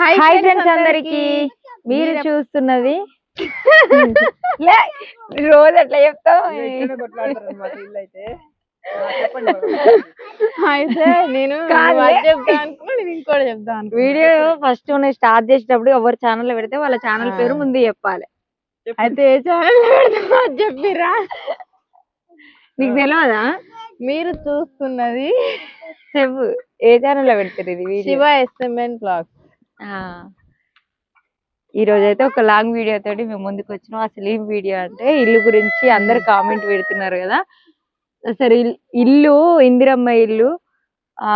Hi friends అందరికి. మీరు చూస్తున్నది? లే రోజు అట్లా చెప్తా అనుకున్నా నేను ఇంకోటి చెప్తా అనుకున్నా. వీడియో ఫస్ట్ నేను స్టార్ట్ చేసేటప్పుడు ఎవరి ఛానల్ పెడితే వాళ్ళ ఛానల్ పేరు. ముందు చెప్పాలి. అయితే ఏ ఛానల్ పెడతామో అది చెప్పిరా? నీకు తెలియదా మీరు చూస్తున్నది చెప్పు. ఏ ఛానల్లో పెడతారు ఇది వీడియో? శివ ఎస్ఎంఎన్ బ్లాగ్ ఈ రోజు అయితే ఒక లాంగ్ వీడియో తోటి మేము ముందుకు వచ్చినాం. అసలు ఏం వీడియో అంటే ఇల్లు గురించి అందరు కామెంట్ పెడుతున్నారు కదా. అసలు ఇల్- ఇల్లు ఇందిరమ్మ ఇల్లు ఆ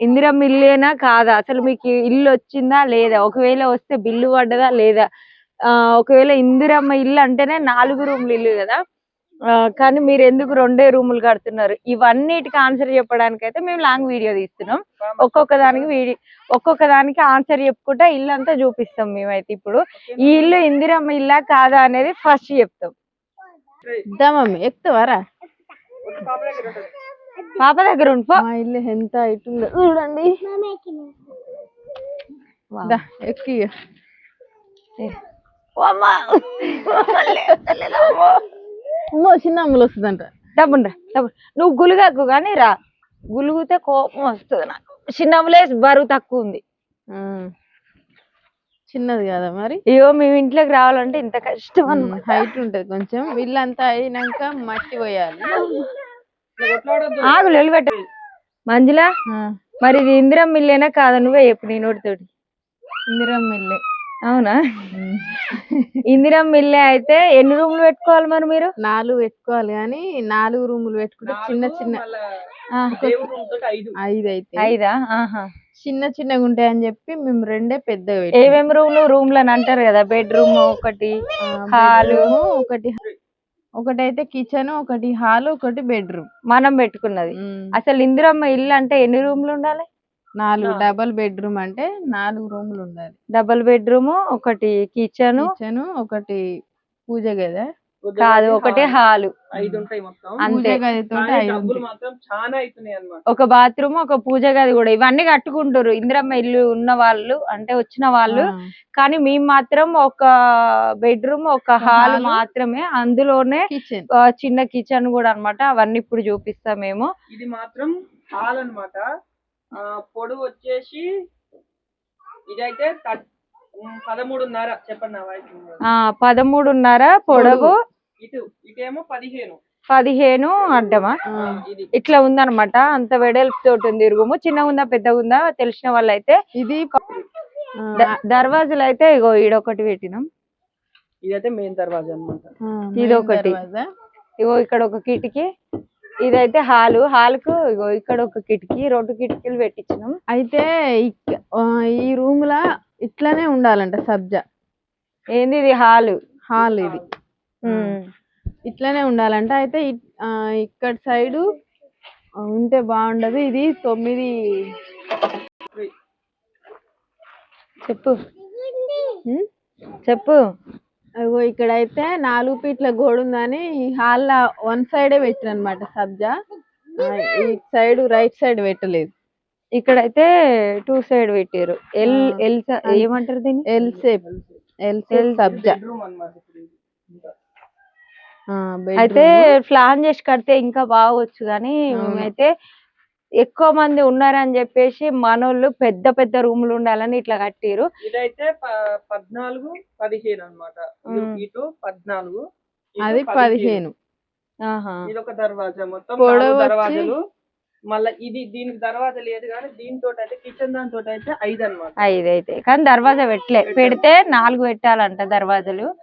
ఇందిరమ్మ ఇల్లేనా కాదా? అసలు మీకు ఇల్లు వచ్చిందా లేదా? ఒకవేళ వస్తే బిల్లు పడ్డదా లేదా? ఆ ఒకవేళ ఇందిరమ్మ ఇల్లు అంటేనే నాలుగు రూములు ఇల్లు కదా. కానీ మీరు ఎందుకు రెండే రూములు కడుతున్నారు? ఇవన్నిటికి ఆన్సర్ చెప్పడానికి అయితే మేము లాంగ్ వీడియో తీస్తున్నాం. ఒక్కొక్క దానికి వీడియో ఒక్కొక్క దానికి ఆన్సర్ చెప్పుకుంటా ఇల్లు అంతా చూపిస్తాం మేమైతే ఇప్పుడు. ఈ ఇల్లు ఇందిరమ్మ ఇల్లా కాదా అనేది ఫస్ట్ చెప్తాం. ఇద్దా మమ్మీ ఎక్కుతావారా? పాప దగ్గర ఉండిపో మా ఇల్లు ఎంత హైట్ ఉందో చూడండి దా, ఎక్కు. అమ్మో చిన్న అమ్ములు వస్తుందంట. డబ్బుండ్రా డబ్బు నువ్వు గులుగకు కానీ రా. గులుగుతే కోపం వస్తుంది నాకు. చిన్నములేసి బరువు తక్కువ ఉంది. చిన్నది కదా మరి? అయ్యో మేము ఇంట్లోకి రావాలంటే ఇంత కష్టం అన్నమాట. హైట్ ఉంటది కొంచెం. ఇల్లంతా అయినాక మట్టి పోయాలి. ఆగు నిలబెట్ట మంజుల మరి ఇది ఇందిరమ్మ ఇల్లేనా కాదా నువ్వే చెప్పు నీ నోటితోటి. ఇందిరమ్మ ఇల్లే అవునా? ఇందిరమ్మ ఇల్లే అయితే ఎన్ని రూములు పెట్టుకోవాలి మరి మీరు? నాలుగు పెట్టుకోవాలి కానీ నాలుగు రూములు పెట్టుకుంటే చిన్న చిన్న ఆ, ఐదు. అయితే. ఐదా? ఆహా. చిన్న చిన్నగా ఉంటాయని చెప్పి మేము రెండే పెట్టాం. ఏమేమి రూమ్లు? రూమ్లు అని అంటారు కదా బెడ్రూమ్ ఒకటి హాలు. bedroom, ఒకటి ఒకటైతే కిచెన్ ఒకటి హాల్ ఒకటి బెడ్రూమ్. మనం పెట్టుకున్నది. అసలు ఇందిరమ్మ ఇల్లు అంటే ఎన్ని రూమ్లు ఉండాలి? నాలుగు డబల్ బెడ్రూమ్ అంటే నాలుగు రూములు ఉండాలి. డబుల్ బెడ్రూమ్ ఒకటి కిచెన్ కిచెన్ ఒకటి పూజ గది. కాదు ఒకటి హాలు. ఐదు ఉంటాయి మొత్తం. పూజ అంతే ఒక బాత్రూమ్ ఒక పూజ గది కూడా. ఇవన్నీ కట్టుకుంటారు ఇందిరమ్మ ఇల్లు ఉన్న వాళ్ళు అంటే వచ్చిన వాళ్ళు. కానీ మేము మాత్రం ఒక బెడ్రూమ్ ఒక హాల్. మాత్రమే. అందులోనే చిన్న కిచెన్ కూడా అన్నమాట. అవన్నీ ఇప్పుడు చూపిస్తాం మేము. ఇది మాత్రం హాల్ అన్నమాట. ఆ పొడవు వచ్చేసి ఇదైతే పదమూడున్నర. చెప్పండి పదమూడున్నర పొడవు. ఇటు ఇటేమో పదిహేను. పదిహేను అడ్డమా? ఇది. ఇట్లా ఉందన్నమాట. అంత వెడల్పు తోటి ఉంది రూము చిన్నగా ఉందా పెద్దగా ఉందా తెలిసిన వాళ్ళైతే ఇది ఆ, ద- దర్వాజులు అయితే ఇగో ఈడొకటి పెట్టినాం. ఇదైతే మెయిన్ దర్వాజా ఇది ఒకటి. దర్వాజా. ఇగో ఇక్కడ ఒక కిటికీ. ఇదైతే హాలు. హాల్కు ఇక్కడ ఒక కిటికీ రెండు కిటికీలు పెట్టించినాం అయితే ఈ రూమ్ లా ఇట్లానే ఉండాలంట సబ్జా. ఏంది ఇది హాలు? హాల్ ఇది. ఇట్లానే ఉండాలంట. అయితే ఇక్కడ సైడు ఉంటే బాగుండదు. ఇది తొమ్మిది చెప్పు. చెప్పు. అగో ఇక్కడ అయితే నాలుగు ఫీట్ల గోడ ఉందని ఈ హాల్ వన్ సైడే పెట్టిన అనమాట సబ్జా ఈ సైడ్ రైట్ సైడ్ పెట్టలేదు ఇక్కడైతే టూ సైడ్ పెట్టారు ఎల్. ఎల్ ఏమంటారు దీన్ని ఎల్ షేప్ ఎల్ షేప్ సబ్జా అయితే. ప్లాన్ చేసి కడితే ఇంకా బాగొచ్చు కానీ. మేమైతే ఎక్కువ మంది ఉన్నారని చెప్పేసి మనోళ్ళు పెద్ద పెద్ద రూములు ఉండాలని ఇట్లా కట్టిరు. ఇదైతే పద్నాలుగు పదిహేను అన్నమాట. ఇటు- పద్నాలుగు అది పదిహేను. ఆహా. ఇది ఒక దర్వాజా మొత్తం దర్వాజాలు. మళ్ళా ఇది దీనికి దర్వాజా లేదు కానీ దీంతో అయితే కిచెన్ దాంతో అయితే ఐదు అన్నమాట. ఐదు అయితే కానీ దర్వాజా పెట్టలే. పెడితే నాలుగు పెట్టాలంట దర్వాజాలు.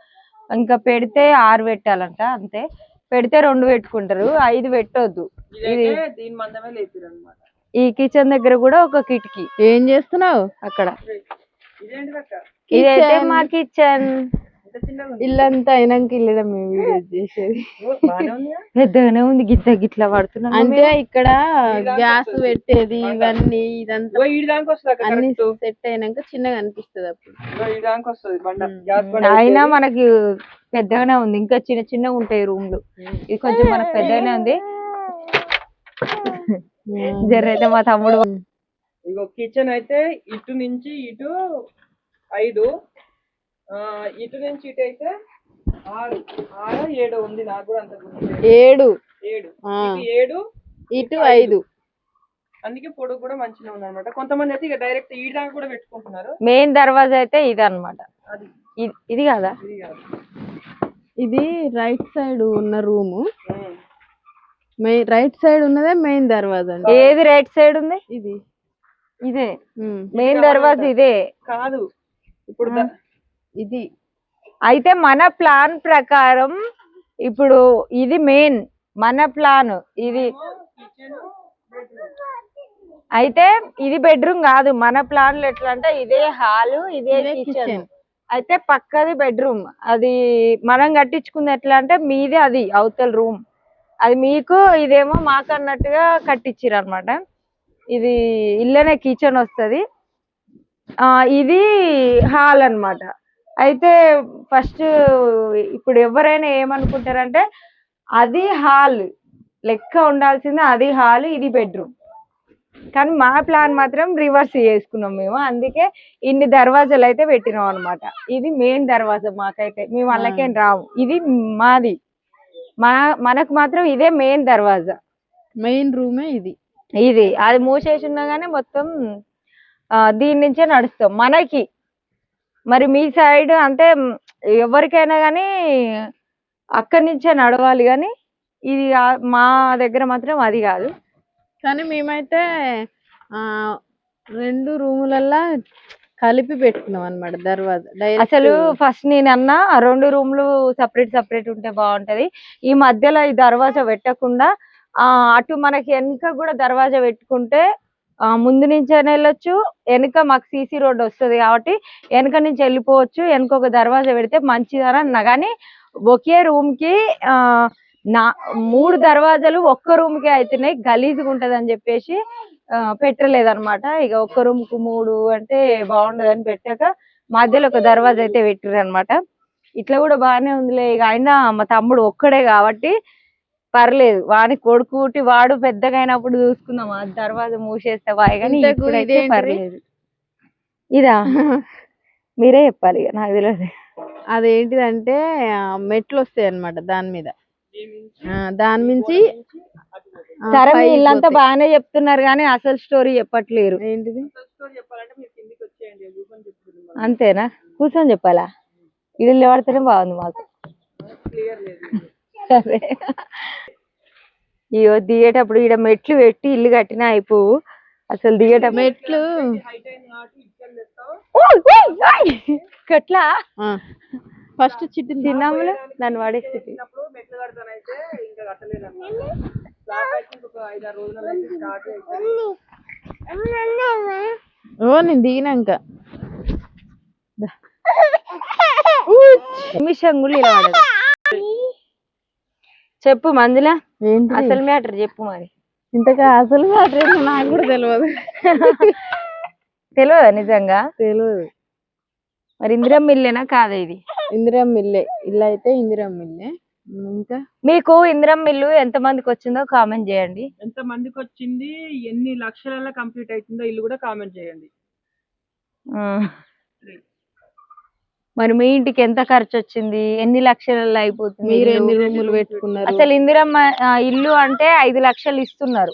ఇంకా పెడితే ఆరు పెట్టాలంట అంతే. పెడితే రెండు పెట్టుకుంటారు ఐదు పెట్టొద్దు. ఇదైతే దీని మందమే లేపారు అనమాట ఈ కిచెన్ దగ్గర కూడా ఒక కిటికీ. ఏం చేస్తున్నావు అక్కడ? ఇదైతే. మా కిచెన్. ఇల్లంతా అయినాక ఇల్లు మేము వీడియో చేసేది? పెద్దగానే ఉంది గిట్ల గిట్ల పడుతున్నాం అంటే ఇక్కడ గ్యాస్. పెట్టేది ఇవన్నీ ఇదంతా అన్ని కరెక్ట్. సెట్ అయినాక చిన్నగా అనిపిస్తుంది అప్పుడు. అయినా. మనకి పెద్దగానే ఉంది. ఇంకా చిన్న చిన్నగా ఉంటాయి రూమ్లు. ఇది కొంచెం మనకు పెద్దగానే ఉంది. జర్ర అయితే మా తమ్ముడు ఇగో కిచెన్ అయితే ఇటు నుంచి ఇటు ఐదు. ఆ, ఇటు నుంచి ఇటు అయితే ఆరు. ఆరు ఏడు ఉంది. నాకు కూడా అంత. ఏడు. ఏడు. ఏడు ఇటు ఐదు. అందుకే పొడుగు కూడా మంచిగా ఉంది అనమాట కొంతమంది అయితే ఇక డైరెక్ట్ ఈ దాకా కూడా పెట్టుకుంటున్నారు. మెయిన్ దర్వాజా అయితే ఇది అనమాట ఇది కదా. ఇది రైట్ సైడ్ ఉన్న రూము. మెయిన్ రైట్ సైడ్ ఉన్నదే మెయిన్ దర్వాజా అండి. ఏది రైట్ సైడ్ ఉంది? ఇది. ఇదే. మెయిన్ దర్వాజా ఇదే. కాదు. ఇప్పుడు ద- ఇది. అయితే మన ప్లాన్ ప్రకారం ఇప్పుడు ఇది మెయిన్ మన ప్లాన్ ఇది. అయితే ఇది బెడ్రూమ్ కాదు మన ప్లాన్లో ఎట్లా అంటే ఇదే హాల్ ఇదే ఇదే కిచెన్. అయితే పక్కది బెడ్రూమ్. అది మనం కట్టించుకుంది ఎట్లా అంటే మీదే అది అవతల రూమ్. అది మీకు ఇదేమో మాకు అన్నట్టుగా కట్టించారు అనమాట ఇది ఇల్లనే కిచెన్ వస్తుంది. ఇది హాల్ అన్నమాట. అయితే ఫస్ట్ ఇప్పుడు ఎవరైనా ఏమనుకుంటారంటే అది హాల్. లెక్క ఉండాల్సింది అది హాల్ ఇది బెడ్రూమ్. కానీ మా ప్లాన్ మాత్రం రివర్స్ చేసుకున్నాం మేము. అందుకే ఇన్ని దర్వాజాలు అయితే పెట్టినాం అన్నమాట. ఇది మెయిన్ దర్వాజా మాకైతే. మేము వాళ్ళకేం రాము. ఇది మాది. మన మనకు మాత్రం ఇదే మెయిన్ దర్వాజా. మెయిన్ రూమే ఇది. ఇది. అది మూసేసి ఉన్నా కానీ మొత్తం దీని నుంచే నడుస్తాం. మనకి. మరి మీ సైడ్ అంటే మ్, ఎవరికైనా కానీ అక్కడి నుంచే నడవాలి కానీ ఇది మా దగ్గర మాత్రం అది కాదు. కానీ మేమైతే ఆ రెండు రూములల్లా కలిపి పెట్టుకున్నాం అన్నమాట దర్వాజా అసలు ఫస్ట్ నేను ఆ రెండు రూమ్లు సపరేట్ సపరేట్ ఉంటే బాగుంటది. ఈ మధ్యలో ఈ దర్వాజా పెట్టకుండా ఆ అటు మనకి వెనుక కూడా దర్వాజా పెట్టుకుంటే ముందు నుంచి వెళ్ళొచ్చు వెనుక మాకు సీసీ రోడ్ వస్తది కాబట్టి వెనుక నుంచి వెళ్ళిపోవచ్చు వెనుక ఒక దర్వాజా పెడితే మంచిదని అన్నా. కానీ ఒకే రూమ్కి నా మూడు దర్వాజాలు ఒక్క రూమ్కి అవుతున్నాయి గలీజ్గా ఉంటది అని చెప్పేసి పెట్టలేదన్నమాట. ఇక ఒక్క రూమ్కు మూడు అంటే బాగుండదని పెట్టాక మధ్యలో ఒక దర్వాజా అయితే పెట్టిర్రు అనమాట ఇట్లా కూడా బాగానే ఉందిలే. ఇక అయినా మా తమ్ముడు ఒక్కడే కాబట్టి పర్లేదు. వాని కొడుకు పుట్టి వాడు పెద్దగా అయినప్పుడు చూసుకుందాం. ఆ దర్వాజా మూసేస్తే వాయి కానీ ఇప్పుడైతే? పర్లేదు. ఇదా? మీరే చెప్పాలి ఇక నాకు తెలియదు అదేంటిదంటే మెట్లు వస్తాయి అన్నమాట దాని మీద. దీని నుంచి సరే వీళ్ళంతా. బాగానే చెప్తున్నారు కానీ అసలు స్టోరీ చెప్పట్లేరు. ఏంటిది? అసలు స్టోరీ చెప్పాలంటే మీరు కిందికి వచ్చేయండి కూర్చొని చెప్తుంది అంతేనా? కూర్చొని చెప్పాలా? ఇల్లు నిలబడితేనే బాగుంది మాకు. క్లియర్ లేదు సరే. ఇయో దిగేటప్పుడు ఈడ మెట్లు పెట్టి ఇల్లు కట్టినా అయిపోవు. అసలు దిగేటప్పుడు మెట్లు. గట్లా? ఫస్ట్ చిట్టి చిన్నమ్మలు నన్ను పడేసి ఇంకా స్లాబ్ అయితే ఇంకొక ఐదు ఆరు రోజులలో అయితే స్టార్ట్ అవుతుంది ఓ నేను దిగినాక నిమిషం కూడా నిలబడదు చెప్పు మంజుల. ఏంటి అసలు మ్యాటర్ చెప్పు మరి. ఇంతగా అసలు మ్యాటర్ నాకు కూడా తెలియదు తెలియదా నిజంగా? తెలియదు మరి ఇందిరం ఇల్లేనా? కాదా ఇది? ఇందిరం మిల్లే ఇల్లు అయితే ఇందిరం మిల్లే ఇంకా? మీకు ఇందిరం ఇల్లు ఎంత మందికి వచ్చిందో కామెంట్ చేయండి. ఎంత మందికి వచ్చింది ఎన్ని లక్షలలో కంప్లీట్ అవుతుందో ఇల్లు కూడా కామెంట్ చేయండి. మరి మీ ఇంటికి ఎంత ఖర్చు వచ్చింది? ఎన్ని లక్షలలో అయిపోతుంది మీరు? ఎన్ని రూములు పెట్టుకున్నారు? అసలు ఇందిరమ్మ ఆ, ఇల్లు అంటే ఐదు లక్షలు ఇస్తున్నారు.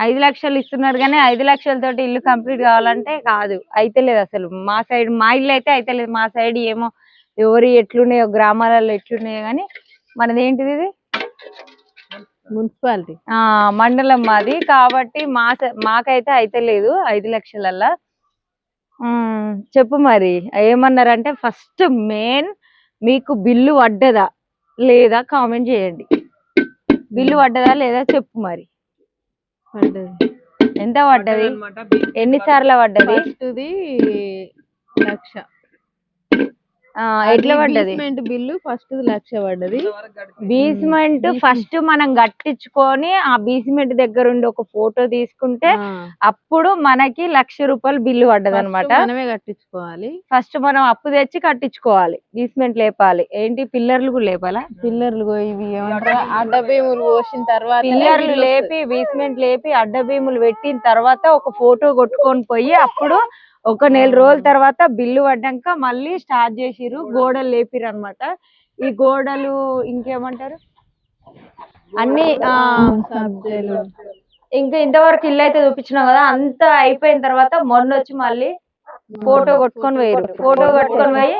ఐదు లక్షలు ఇస్తున్నారు కానీ ఐదు లక్షలతోటి ఇల్లు కంప్లీట్ కావాలంటే కాదు. అయితే లేదు అసలు. మా సైడ్ మా ఇల్లు అయితే అయితే లేదు మా సైడ్ ఏమో ఎవరు ఎట్లున్నాయో గ్రామాలలో ఎట్లున్నాయో కానీ మనది ఏంటిది ఇది? మున్సిపాలిటీ. ఆ మండలం మాది. కాబట్టి మా మాకైతే అయితే లేదు ఐదు లక్షలల్లా. చెప్పు మరి ఏమన్నారంటే ఫస్ట్ మెయిన్ మీకు బిల్లు పడ్డదా లేదా కామెంట్ చేయండి. బిల్లు పడ్డదా లేదా చెప్పు మరి. పడ్డది. ఎంత పడ్డది? అన్నమాట ఎన్ని సార్లు పడ్డది? లక్ష. ఎట్లా పడ్డది? బేస్మెంట్ బిల్లు ఫస్ట్ లక్ష పడ్డది. బీస్మెంట్ ఫస్ట్ మనం కట్టించుకొని ఆ బీస్మెంట్ దగ్గర ఉండి ఒక ఫోటో తీసుకుంటే అప్పుడు మనకి లక్ష రూపాయలు బిల్లు పడ్డది అనమాట first మనమే కట్టించుకోవాలి. ఫస్ట్ మనం అప్పు తెచ్చి కట్టించుకోవాలి. బీస్మెంట్ లేపాలి. ఏంటి? పిల్లర్లు కూడా లేపాలా? పిల్లర్లు ఇవి అడ్డ భీములు పోసిన తర్వాత పిల్లర్లు లేపి బీస్మెంట్ లేపి అడ్డ భీములు పెట్టిన తర్వాత ఒక ఫోటో కొట్టుకొని పోయి అప్పుడు ఒక నెల రోజుల తర్వాత బిల్లు పడ్డాక మళ్ళీ స్టార్ట్ చేసిర్రు గోడలు లేపిర్రు అనమాట ఈ గోడలు ఇంకేమంటారు? అన్ని ఇంకా ఇంతవరకు ఇల్లు అయితే చూపించినాం కదా అంతా అయిపోయిన తర్వాత మొన్న వచ్చి మళ్ళీ ఫోటో కొట్టుకొని పోయారు ఫోటో కొట్టుకొని పోయి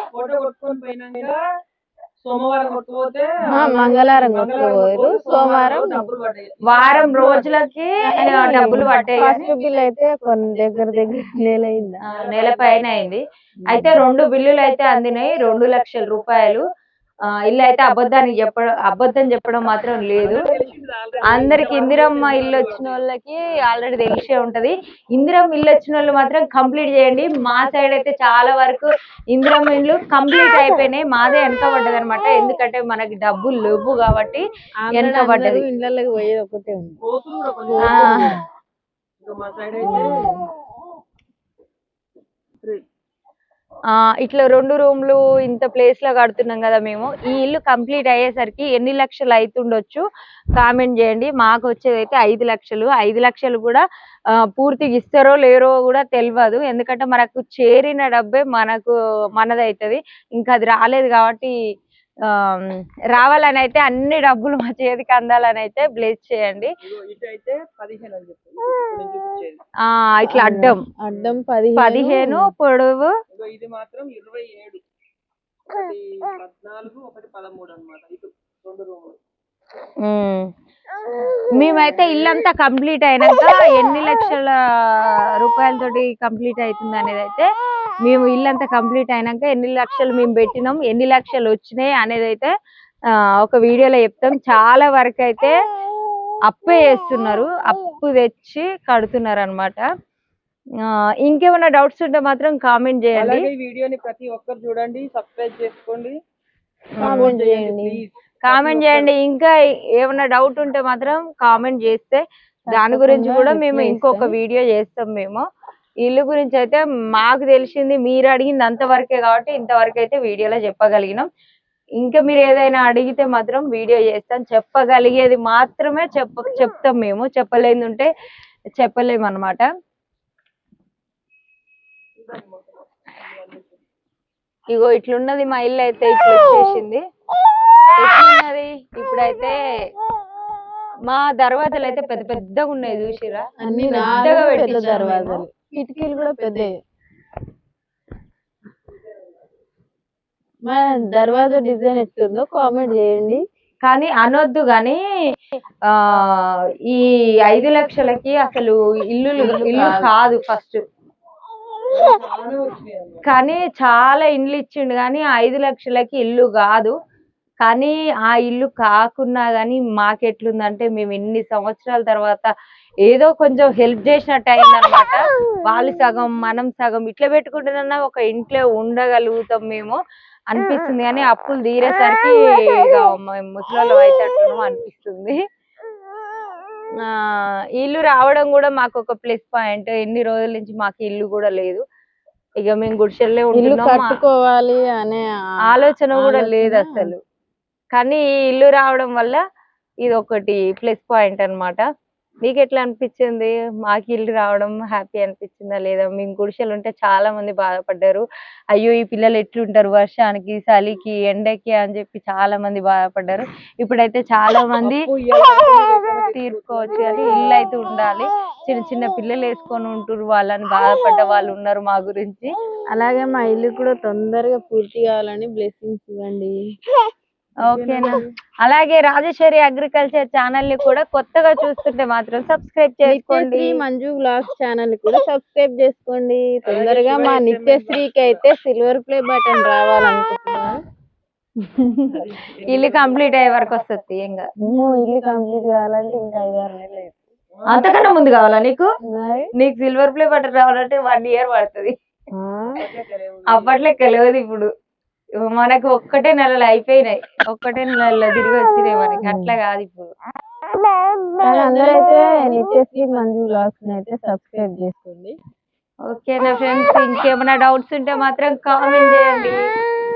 మంగళవారం కొట్టుకోరు సోమవారం వారం రోజులకి డబ్బులు పట్టాయి ఫస్ట్ బిల్ అయితే కొన్ని దగ్గర దగ్గర నెల అయిందా? నెల పైన అయింది. అయితే రెండు బిల్లులు అయితే అందినాయి. రెండు లక్షల రూపాయలు. ఇల్లు అయితే అబద్ధానికి చెప్పడం అబద్ధం చెప్పడం మాత్రం లేదు. అందరికి ఇందిరమ్మ ఇల్లు వచ్చిన వాళ్ళకి ఆల్రెడీ తెలిసే ఉంటది. ఇందిరమ్మ ఇల్లు వచ్చిన వాళ్ళు మాత్రం కంప్లీట్ చేయండి. మా సైడ్ అయితే చాలా వరకు ఇందిరమ్మ ఇల్లు కంప్లీట్ అయిపోయినాయి. మాదే వెనకబడ్డది అనమాట ఎందుకంటే మనకి డబ్బులు లేవు కాబట్టి వెనకబడ్డది ఇళ్ళకి పోయేది ఒకటే ఉంది కోతులు కూడా కొంచెం ఆ, ఇంకా మా సైడ్ అయితే ఆ, ఇట్లా రెండు రూమ్లు ఇంత ప్లేస్లో కడుతున్నాం కదా మేము. ఈ ఇల్లు కంప్లీట్ అయ్యేసరికి ఎన్ని లక్షలు అవుతుండొచ్చు కామెంట్ చేయండి. మాకు వచ్చేది అయితే ఐదు లక్షలు. ఐదు లక్షలు కూడా పూర్తిగా ఇస్తారో లేరో కూడా తెలియదు ఎందుకంటే మనకు చేరిన డబ్బే మనకు మనదవుతుంది ఇంకా అది రాలేదు కాబట్టి రావాలని అయితే అన్ని డబ్బులు మా చేతికి అందాలని అయితే బ్లేస్ చేయండి. ఇట్లా అడ్డం. అడ్డం పదిహేను. పదిహేను పొడవు. ఇది మాత్రం ఇరవై ఏడు. ఒకటి పద్నాలుగు ఒకటి పదమూడు అన్నమాట. ఇటు రెండు రూములు ఉమ్. మేమైతే ఇల్లంతా కంప్లీట్ అయినాక ఎన్ని లక్షల రూపాయలతోటి కంప్లీట్ అవుతుంది అనేది అయితే మేము ఇల్లంతా కంప్లీట్ అయినాక ఎన్ని లక్షలు మేము పెట్టినాం ఎన్ని లక్షలు వచ్చినాయి అనేది అయితే ఒక వీడియోలో చెప్తాం. చాలా వరకు అయితే అప్పే చేస్తున్నారు అప్పు తెచ్చి కడుతున్నారు అనమాట ఇంకేమైనా డౌట్స్ ఉంటే మాత్రం కామెంట్ చేయండి. అలాగే ఈ వీడియోని ప్రతి ఒక్కరు చూడండి సబ్స్క్రైబ్ చేసుకోండి. కామెంట్ చేయండి కామెంట్ చేయండి. ఇంకా ఏమైనా డౌట్ ఉంటే మాత్రం కామెంట్ చేస్తే దాని గురించి కూడా మేము ఇంకొక. వీడియో చేస్తాం మేము. ఇల్లు గురించి అయితే మాకు తెలిసింది మీరు అడిగింది అంతవరకే కాబట్టి ఇంతవరకు అయితే వీడియోలో చెప్పగలిగినాం. ఇంకా మీరు ఏదైనా అడిగితే మాత్రం వీడియో చేస్తాం చెప్పగలిగేది మాత్రమే చెప్ప చెప్తాం మేము. చెప్పలేని ఉంటే చెప్పలేము అనమాట ఇగో ఇట్లున్నది మా ఇల్లు అయితే ఇట్లా వచ్చేసింది. ఎట్లున్నది ఇప్పుడైతే మా దర్వాజాలు అయితే పెద్ద పెద్దగా ఉన్నాయి చూసిరా అన్ని పెద్దగా పెట్టించాము దర్వాజాలు. కిటికీలు కూడా పెద్దవి మా దర్వాజా డిజైన్ ఎట్లుందో కామెంట్ చేయండి. కానీ అనొద్దు కానీ ఆ ఈ ఐదు లక్షలకి అసలు ఇల్లు ఇల్లు కాదు. ఫస్ట్. కానీ చాలా ఇండ్లు ఇచ్చిండు కానీ ఐదు లక్షలకి ఇల్లు కాదు. కానీ ఆ ఇల్లు కాకున్నా కానీ మాకెట్లుందంటే మేము ఇన్ని సంవత్సరాల తర్వాత ఏదో కొంచెం హెల్ప్ చేసినట్టు అయిందనమాట. వాళ్ళు సగం మనం సగం ఇట్లా పెట్టుకుంటున్నా ఒక ఇంట్లో ఉండగలుగుతాం మేము అనిపిస్తుంది కానీ అప్పులు తీరేసరికి ఇక ముసలి అవుతట్టున్నాం అనిపిస్తుంది. ఇల్లు రావడం కూడా మాకు ఒక ప్లస్ పాయింట్ ఎన్ని రోజుల నుంచి మాకు ఇల్లు కూడా లేదు. ఇక మేము గుడిసెల్లే ఉంటున్నాం కట్టుకోవాలి అనే ఆలోచన కూడా లేదు అసలు. కానీ ఈ ఇల్లు రావడం వల్ల ఇది ఒకటి ప్లస్ పాయింట్ అన్నమాట. మీకు ఎట్లా అనిపించింది? మాకు ఇల్లు రావడం హ్యాపీ అనిపించిందా లేదా? మేము గుడిసెలు ఉంటే చాలా మంది బాధపడ్డారు. అయ్యో ఈ పిల్లలు ఎట్లుంటారు? వర్షానికి చలికి ఎండకి అని చెప్పి చాలా మంది బాధపడ్డారు. ఇప్పుడైతే చాలా మంది. తీర్చుకోవచ్చు కానీ ఇల్లు అయితే ఉండాలి. చిన్న చిన్న పిల్లలు వేసుకొని ఉంటున్నారు వాళ్ళని బాధపడ్డ వాళ్ళు ఉన్నారు మా గురించి. అలాగే మా ఇల్లు కూడా తొందరగా పూర్తి కావాలని బ్లెస్సింగ్స్ ఇవ్వండి. ఓకేనా? అలాగే రాజేశ్వరి అగ్రికల్చర్ ఛానల్ని కూడా కొత్తగా చూస్తుంటే మాత్రం సబ్స్క్రైబ్ చేసుకోండి. మంజు బ్లాగ్స్ ఛానల్ కూడా సబ్స్క్రైబ్ చేసుకోండి. తొందరగా మా నిత్యశ్రీకి అయితే సిల్వర్ ప్లే బటన్ రావాలనుకుంటున్నాను. ఇల్లు కంప్లీట్ అయ్యే వరకు వస్తుంది ఇంకా ఇల్లు కంప్లీట్ కావాలంటే ఇంకా ఐదారు నెలలు. అంతకన్నా ముందు కావాలా నీకు? నీకు సిల్వర్ ప్లే బటన్ రావాలంటే వన్ ఇయర్ పడుతుంది. అప్పట్లో తెలియదు ఇప్పుడు. మనకు ఒక్కటే నెలలు అయిపోయినాయి. ఒక్కటే నెలలో తిరిగి వచ్చినాయి మనకి. అట్లా కాదు ఇప్పుడు. అందరైతే నిత్యశ్రీ మంజు బ్లాగ్స్ అయితే సబ్స్క్రైబ్ చేసుకోండి. ఓకేనా ఫ్రెండ్స్? ఇంకేమైనా డౌట్స్ ఉంటే మాత్రం కామెంట్ చేయండి.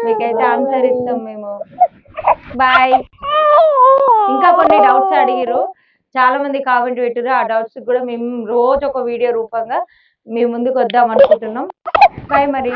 మీకైతే ఆన్సర్ ఇస్తాం మేము. బాయ్. ఇంకా కొన్ని డౌట్స్ అడిగిరు చాలా మంది కామెంట్ పెట్టారు ఆ డౌట్స్ కూడా మేము రోజు ఒక వీడియో రూపంగా మీ ముందుకు వద్దాం అనుకుంటున్నాం. బాయ్ మరి.